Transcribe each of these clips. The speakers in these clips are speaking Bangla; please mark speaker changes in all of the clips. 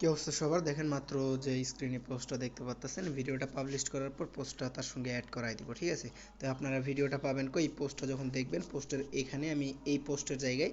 Speaker 1: কি অবস্থা সবার? দেখেন মাত্র যে স্ক্রিনে পোস্টটা দেখতে পাচ্ছেন ভিডিওটা পাবলিশ করার পর পোস্টটা তার সঙ্গে অ্যাড করাই দিব, ঠিক আছে? তো আপনারা ভিডিওটা পাবেন কই? পোস্টটা যখন দেখবেন পোস্টের এখানে আমি এই পোস্টের জায়গায়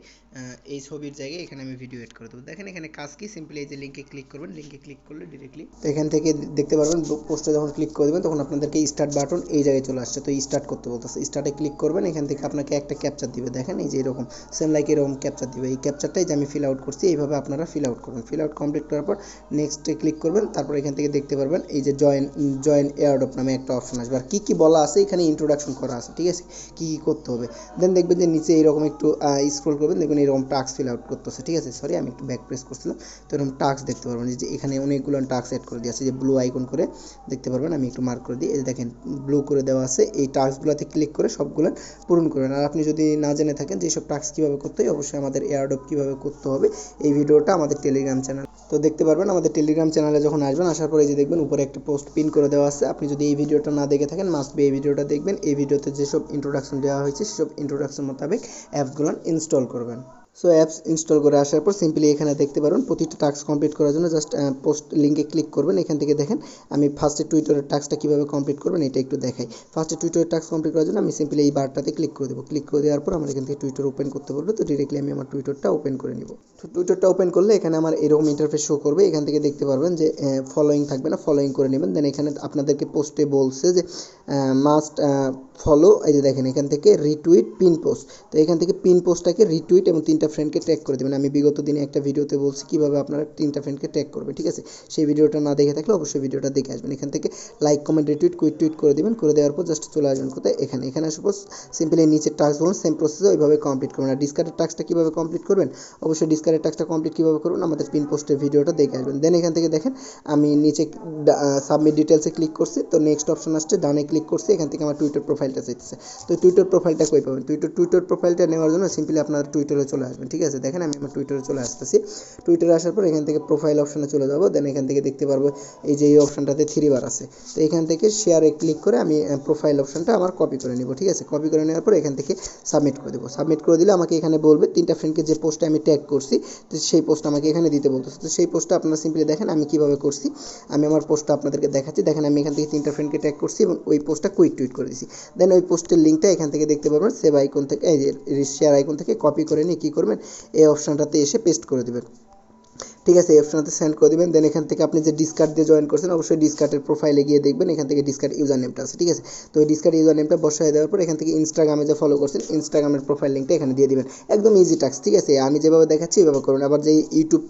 Speaker 1: এই ছবির জায়গায় এখানে আমি ভিডিও অ্যাড করে দেবো। দেখেন এখানে কাজ কি? সিম্পলি এই যে লিঙ্কে ক্লিক করবেন লিঙ্কে ক্লিক করলে ডিরেক্টলি তো এখান থেকে দেখতে পারবেন পোস্টে যখন ক্লিক করে দেবেন, তখন আপনাদেরকে স্টার্ট বাটন এই জায়গায় চলে আসছে। তো স্টার্ট করতে বলতেছে স্টার্টে ক্লিক করবেন, এখান থেকে আপনাকে একটা ক্যাপচার দিবে। দেখেন এই যে এরকম সেম লাইক এরকম ক্যাপচার দিবে। এই ক্যাপচারটাই যে আমি ফিল আউট করছি, এইভাবে আপনারা ফিল আউট করবেন। ফিল আউট কমপ্লিট করার পর নেক্সটে ক্লিক করবেন, তারপর এখান থেকে দেখতে পারবেন এই যে জয়েন জয়েন এয়ারডপ নামে একটা অপশন আসবে। আর কী কী বলা আছে, এখানে ইন্ট্রোডাকশন করা আছে, ঠিক আছে? কী কী করতে হবে? দেন দেখবেন যে নিচে এরকম একটু স্ক্রোল করবেন, দেখবেন এরকম টাস্ক ফিল আউট করতেছে, ঠিক আছে? সরি আমি একটু ব্যাক প্রেস করছিলাম। তো এরকম টাস্ক দেখতে পারবেন যে এখানে অনেকগুলো টাস্ক অ্যাড করে দিয়েছে যে ব্লু আইকন করে দেখতে পারবেন, আমি একটু মার্ক করে দিই। এই দেখেন ব্লু করে দেওয়া আছে, এই টাস্কগুলোতে ক্লিক করে সবগুলো পূরণ করবেন। আর আপনি যদি না জেনে থাকেন যে সব টাস্ক কীভাবে করতে হয়, অবশ্যই আমাদের এয়ারডপ কীভাবে করতে হবে, এই ভিডিওটা আমাদের টেলিগ্রাম চ্যানেল তো দেখতে পারবেন আমাদের টেলিগ্রাম চ্যানেলে যখন আসবেন, আসার পরে যে দেখবেন উপরে একটা পোস্ট পিন করে দেওয়া আছে। আপনি যদি এই ভিডিওটা না দেখে থাকেন মাস্ট বি এই ভিডিওটা দেখবেন। এই ভিডিওতে যেসব ইন্ট্রোডাকশন দেওয়া হয়েছে, সেসব ইন্ট্রোডাকশন মোতাবেক অ্যাপসগুলো ইনস্টল করবেন। সো অ্যাপস ইনস্টল করে আসার পর সিম্পলি এখানে দেখতে পারবেন প্রতিটা টাস্ক কমপ্লিট করার জন্য জাস্ট পোস্ট লিঙ্কে ক্লিক করবেন। এখান থেকে দেখেন, আমি ফার্স্টে টুইটারের টাস্কটা কীভাবে কমপ্লিট করবেন এটা একটু দেখাই। ফার্স্টে টুইটারের টাস্ক কমপ্লিট করার জন্য আমি সিম্পলি এই বারটাতে ক্লিক করে দেবো। ক্লিক করে দেওয়ার পর আমার এখান থেকে টুইটার ওপেন করতে বলবে। তো ডিরেক্টলি আমি আমার টুইটারটা ওপেন করে নিব। তো টুইটারটা ওপেন করলে এখানে আমার এরকম ইন্টারফেস শো করবে। এখান থেকে দেখতে পারবেন যে ফলোয়িং থাকবে না ফলোয়িং করে নেবেন। দেন এখানে আপনাদেরকে পোস্টে বলছে যে মাস্ট ফলো এই যে দেখেন এখান থেকে রিটুইট পিন পোস্ট তো এখান থেকে পিন পোস্টটাকে রিটুইট এবং তিনটা ফ্রেন্ডকে ট্যাগ করে দেবেন। আমি বিগত দিনে একটা ভিডিওতে বলছি কীভাবে আপনারা তিনটা ফ্রেন্ডকে ট্যাগ করবে, ঠিক আছে? সেই ভিডিওটা না দেখে থাকলে অবশ্যই ভিডিওটা দেখে আসবেন। এখান থেকে like comment retweet quote tweet করে দেবেন। করে দেওয়ার পর জাস্ট চলে আসবেন কোথায়? এখানে। এখানে সাপোজ সিম্পলি নিচের টাস্ক বলুন সেম প্রসেসে ওইভাবে কমপ্লিট করবেন। আর ডিসকার্ডের টাস্কটা কীভাবে কমপ্লিট করবেন? অবশ্যই ডিসকার্ডের টাস্কটা কমপ্লিট কীভাবে করবেন? আমাদের পিন পোস্টের ভিডিওটা দেখে আসবেন। দেন এখান থেকে দেখেন, আমি নিচে সাবমিট ডিটেলসে ক্লিক করছি। তো নেক্সট অপশন আসছে, ডানে ক্লিক করছি। এখান থেকে আমার টুইটার প্রোফাইলটা চাইতেছে তো টুইটার প্রোফাইলটা কই পাবেন? টুইটার টুইটার প্রোফাইলটা নেওয়ার জন্য সিম্পলি আপনার টুইটারে চলে আসবেন। ঠিক আছে? দেখেন আমি আমার টুইটারে চলে আসতেছি। টুইটারে আসার পর এখান থেকে প্রোফাইল অপশনে চলে যাব। দেন এখান থেকে দেখতে পারব এই যে এই অপশনটাতে থ্রি বার আছে। তো এখান থেকে শেয়ারে ক্লিক করে আমি প্রোফাইল অপশনটা আমার কপি করে নিব, ঠিক আছে? কপি করে নেওয়ার পর এখান থেকে সাবমিট করে দেবো। সাবমিট করে দিলে আমাকে এখানে বলবে, তিনটা ফ্রেন্ডকে যে পোস্টটা আমি ট্যাগ করছি, তো সেই পোস্ট আমাকে এখানে দিতে বলতেছে। তো সেই পোস্টটা আপনারা সিম্পলি দেখেন আমি কীভাবে করছি। আমি আমার পোস্টটা আপনাদেরকে দেখাচ্ছি। দেখেন আমি এখান থেকে তিনটা ফ্রেন্ডকে ট্যাগ করছি এবং ওই পোস্টটা কুইক টুইট করে দিছি। দেন ওই পোস্টের লিঙ্কটা এখান থেকে দেখতে পারবেন। সেভ আইকন থেকে, এই যে শেয়ার আইকন থেকে কপি করে নিয়ে কী করবেন এই অপশানটাতে এসে পেস্ট করে দেবেন। ঠিক আছে, এই অপশানতে সেন্ড করে দেবেন। দেন এখান থেকে আপনি যে ডিসকার্ড দিয়ে জয়েন করছেন, অবশ্যই ডিসকার্ডের প্রোফাইলে গিয়ে দেখবেন, এখান থেকে ডিসকার্ড ইউজার নেমটা আছে, ঠিক আছে? তো ওই ডিসকার্ড ইউজার নেমটা বসায় দেওয়ার পর এখান থেকে ইনস্টাগ্রামে যে ফলো করছেন ইনস্টাগ্রামের প্রোফাইল লিঙ্কটা এখানে দিয়ে দিবেন। একদম ইজি টাস্ক ঠিক আছে? আমি যেভাবে দেখাচ্ছি এইভাবে করুন। আবার যে ইউটিউব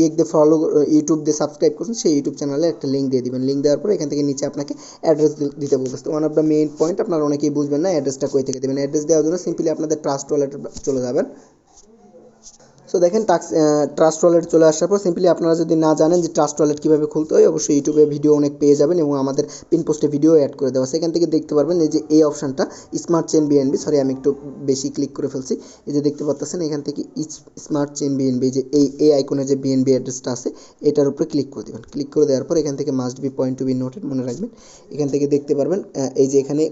Speaker 1: ইয়েক দিয়ে ফলো ইউটিউব দিয়ে সাবস্ক্রাইব করছেন, সেই ইউটিউব চ্যানেলে একটা লিঙ্ক দিয়ে দিবেন। লিঙ্ক দেওয়ার পর এখান থেকে নিচে আপনাকে অ্যাড্রেস দিতে বলতেছে one of the main point আপনারা অনেকেই বুঝবেন না অ্যাড্রেসটা কই থেকে দেবেন? অ্যাড্রেস দেওয়ার জন্য সিম্পলি আপনাদের ট্রাস্ট ওয়ালেটে চলে যাবেন। সো দেখেন টাক্স ট্রাস্ট ওয়ালেট চলে আসার পর সিম্পলি আপনারা যদি না জানেন যে ট্রাস্ট ওয়ালেট কীভাবে খুলতে হয়, অবশ্যই ইউটিউবে ভিডিও অনেক পেয়ে যাবেন এবং আমাদের পিন পোস্টে ভিডিও অ্যাড করে দেওয়া সেখান থেকে দেখতে পারবেন এই যে এই অপশানটা স্মার্ট চেন বিএনবি সরি আমি একটু বেশি ক্লিক করে ফেলছি। এই যে দেখতে পাচ্ছেন এখান থেকে স্মার্ট চেন বিএনবি যে এই এই আইকনে যে বিএনবি অ্যাড্রেসটা আছে, এটার উপরে ক্লিক করে দেবেন। ক্লিক করে দেওয়ার পর এখান থেকে must be point to be noted মনে রাখবেন। এখান থেকে দেখতে পারবেন এই যে এখানে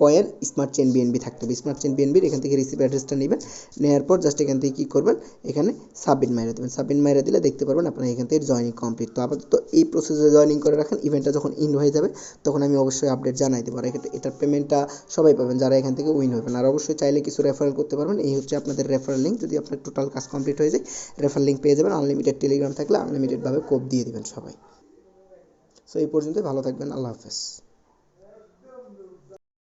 Speaker 1: কয়েন স্মার্ট চেন বিএনবি থাকতে হবে। স্মার্ট চেন বিএনবির এখান থেকে রিসিভ অ্যাড্রেসটা নেবেন। নেওয়ার পর জাস্ট এখান থেকে কী করবেন? এখানে সাবমিট মাইরে দেবেন। সাবমিট মাইরে দিলে দেখতে পারবেন আপনার এখান থেকে জয়নিং কমপ্লিট তো আপাতত এই প্রসেসে জয়নিং করে রাখেন। ইভেন্টটা যখন ইন হয়ে যাবে, তখন আমি অবশ্যই আপডেট জানাই দেবো। আর এটার পেমেন্টটা সবাই পাবেন, যারা এখান থেকে উইন হবেন। আর অবশ্যই চাইলে কিছু রেফারেল করতে পারবেন। এই হচ্ছে আপনাদের রেফারেল লিঙ্ক যদি আপনার টোটাল কাজ কমপ্লিট হয়ে যায় রেফারেল লিঙ্ক পেয়ে যাবেন। আনলিমিটেড টেলিগ্রাম থাকলে আনলিমিটেডভাবে কোপ দিয়ে দেবেন সবাই। সো এই পর্যন্তই। ভালো থাকবেন। আল্লাহ হাফেজ।